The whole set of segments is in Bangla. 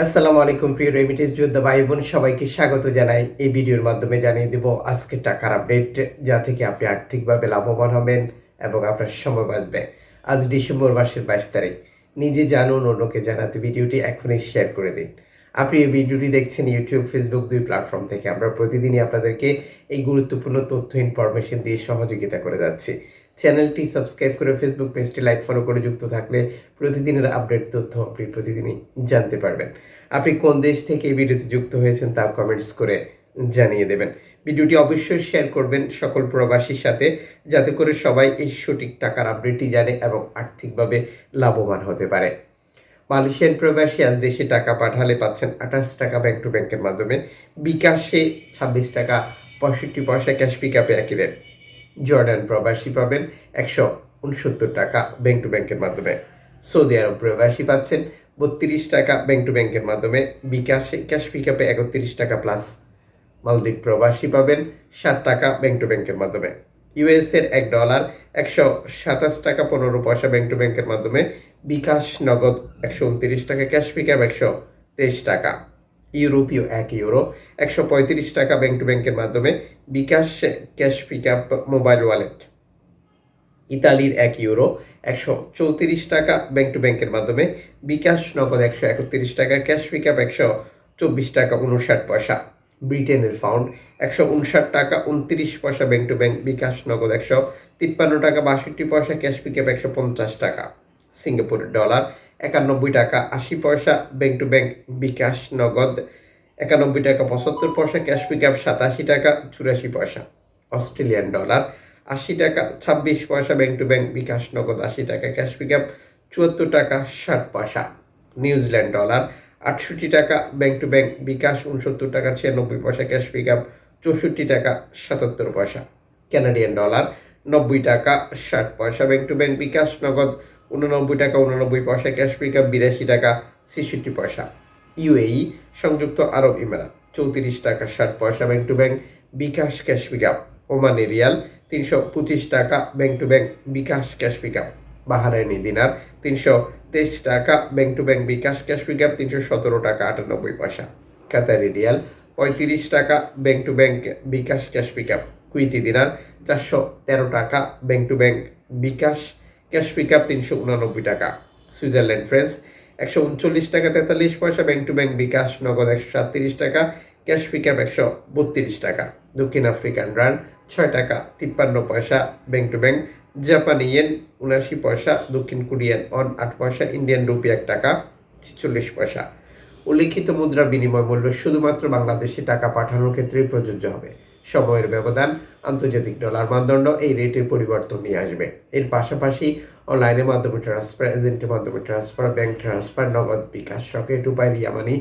আসসালামু আলাইকুম, প্রিয় রেমিটেন্স যোদ্ধা ভাই বোন সবাইকে স্বাগত জানাই। এই ভিডিওর মাধ্যমে জানিয়ে দেব, আজকে টাকার আপডেট যা থেকে আপনি আর্থিকভাবে লাভবান হবেন এবং আপনার সময় বাঁচবে। আজ ডিসেম্বর মাসের বাইশ তারিখ। নিজে জানুন, অন্যকে জানাতে ভিডিওটি এখনই শেয়ার করে দিন। আপনি এই ভিডিওটি দেখছেন ইউটিউব ফেসবুক দুই প্ল্যাটফর্ম থেকে। আমরা প্রতিদিনই আপনাদেরকে এই গুরুত্বপূর্ণ তথ্য ইনফরমেশন দিয়ে সহযোগিতা করে যাচ্ছি। চ্যানেলটি সাবস্ক্রাইব করে ফেসবুক পেজটি লাইক ফলো করে যুক্ত থাকলে প্রতিদিনের আপডেট তথ্য আপনি প্রতিদিনই জানতে পারবেন। আপনি কোন দেশ থেকে এই ভিডিওতে যুক্ত হয়েছেন তা কমেন্টস করে জানিয়ে দেবেন। ভিডিওটি অবশ্যই শেয়ার করবেন সকল প্রবাসীর সাথে, যাতে করে সবাই এই সঠিক টাকার আপডেটটি জানে এবং আর্থিকভাবে লাভবান হতে পারে। মালয়েশিয়ান প্রবাসী আজ দেশে টাকা পাঠালে পাচ্ছেন আঠাশ টাকা ব্যাংক টু ব্যাংকের মাধ্যমে। বিকাশে ছাব্বিশ টাকা, পঁয়ষট্টি পয়সা ক্যাশ পিক আপে একই রেট জর্ডান প্রবাসী পাবেন একশো উনসত্তর টাকা ব্যাংক টু ব্যাংকের মাধ্যমে। সৌদি আরব প্রবাসী পাচ্ছেন বত্রিশ টাকা ব্যাংক টু ব্যাংকের মাধ্যমে। বিকাশে, ক্যাশ পিক আপে একত্রিশ টাকা প্লাস। মালদ্বীপ প্রবাসী পাবেন ষাট টাকা ব্যাংক টু ব্যাংকের মাধ্যমে। ইউএস এর এক ডলার একশো সাতাশ টাকা পনেরো পয়সা ব্যাংক টু ব্যাংকের মাধ্যমে। বিকাশ নগদ একশো উনত্রিশ টাকা, ক্যাশ পিক আপ একশো তেইশ টাকা। ইউরোপীয় এক ইউরো, একশো পঁয়ত্রিশ টাকা ব্যাংক টু ব্যাংকের মাধ্যমে bKash cash pick up mobile wallet ইতালির এক ইউরো, একশো চৌত্রিশ টাকা ব্যাংক টু ব্যাংকের মাধ্যমে বিকাশ নগদ একশো একত্রিশ টাকা ক্যাশ পিক আপ একশো চব্বিশ টাকা উনষাট পয়সা। ব্রিটেনের ফাউন্ড একশো উনষাট টাকা উনত্রিশ পয়সা ব্যাংক টু ব্যাংক বিকাশ নগদ একশো তিপ্পান্ন টাকা বাষট্টি পয়সা ক্যাশ পিক আপ একশো পঞ্চাশ টাকা। সিঙ্গাপুরের ডলার, একানব্বই টাকা আশি পয়সা, ব্যাংক টু ব্যাংক বিকাশ নগদ, একানব্বই টাকা পঁচাত্তর পয়সা, ক্যাশ পিক আপ সাতাশি টাকা চুরাশি পয়সা। অস্ট্রেলিয়ান ডলার, আশি টাকা ছাব্বিশ পয়সা, ব্যাংক টু ব্যাংক বিকাশ নগদ আশি টাকা, ক্যাশ পিক আপ চুয়াত্তর টাকা ষাট পয়সা। নিউজিল্যান্ড ডলার, আটষট্টি টাকা, ব্যাংক টু ব্যাংক বিকাশ উনসত্তর টাকা ছিয়ানব্বই পয়সা, ক্যাশ পিক আপ চৌষট্টি টাকা সাতাত্তর পয়সা। ক্যানাডিয়ান ডলার, নব্বই টাকা ষাট পয়সা, ব্যাংক টু ব্যাংক বিকাশ নগদ উননব্বই টাকা, উননব্বই পয়সা, ক্যাশ পিক আপ বিরাশি টাকা, ছেষট্টি পয়সা। ইউএই, সংযুক্ত আরব ইমারাত, চৌত্রিশ টাকা, ষাট পয়সা bank to bank, bKash cash pick up Omani riyal, তিনশো পঁচিশ টাকা, bank to bank, bKash cash pick up Bahraini dinar, তিনশো তেইশ টাকা, bank to bank, bKash cash pick up তিনশো সতেরো টাকা, আটানব্বই পয়সা। কাতারি রিয়াল, পঁয়ত্রিশ টাকা, bank to bank, bKash cash pick up Kuwaiti dinar, চারশো তেরো টাকা, bank to bank, bKash cash pick up তিনশো উনানব্বই টাকা। সুইজারল্যান্ড ফ্রেন্স একশো উনচল্লিশ টাকা তেতাল্লিশ পয়সা ব্যাংক টু ব্যাংক বিকাশ নগদ একশো সাতত্রিশ টাকা, ক্যাশ পিক আপ একশো বত্রিশ টাকা। দক্ষিণ আফ্রিকান রান, ছয় টাকা তিপ্পান্ন পয়সা ব্যাংক টু ব্যাংক জাপানি ইয়েন উনাশি পয়সা, দক্ষিণ কোরিয়ান অন আট পয়সা, ইন্ডিয়ান রুপি এক টাকা, ছেচল্লিশ পয়সা। উল্লিখিত মুদ্রার বিনিময় মূল্য শুধুমাত্র বাংলাদেশে টাকা পাঠানোর ক্ষেত্রেই প্রযোজ্য হবে। সময়ের ব্যবধান, আন্তর্জাতিক ডলার মানদণ্ড, এই রেটের পরিবর্তন নিয়ে আসবে। এর পাশাপাশি অনলাইনের মাধ্যমে ট্রান্সফার এজেন্টের মাধ্যমে transfer bank transfer Nagad bKash, Rocket Upay Ria Money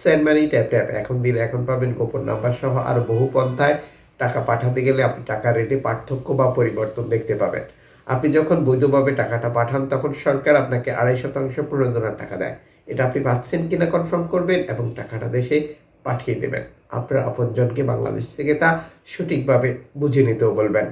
send money tap tap এখন দিলে এখন পাবেন গোপন নাম্বার সহ আরও বহু পন্থায় টাকা পাঠাতে গেলে আপনি টাকার রেটে পার্থক্য বা পরিবর্তন দেখতে পাবেন। আপনি যখন বৈধভাবে টাকাটা পাঠান, তখন সরকার আপনাকে আড়াই শতাংশ প্রণোদনার টাকা দেয়। এটা আপনি পাচ্ছেন কিনা কনফার্ম করবেন এবং টাকাটা দেশে পাঠিয়ে দেবেন। আপনার আপনজনকে বাংলাদেশ থেকে তা সঠিকভাবে বুঝে নিতেও বলবেন।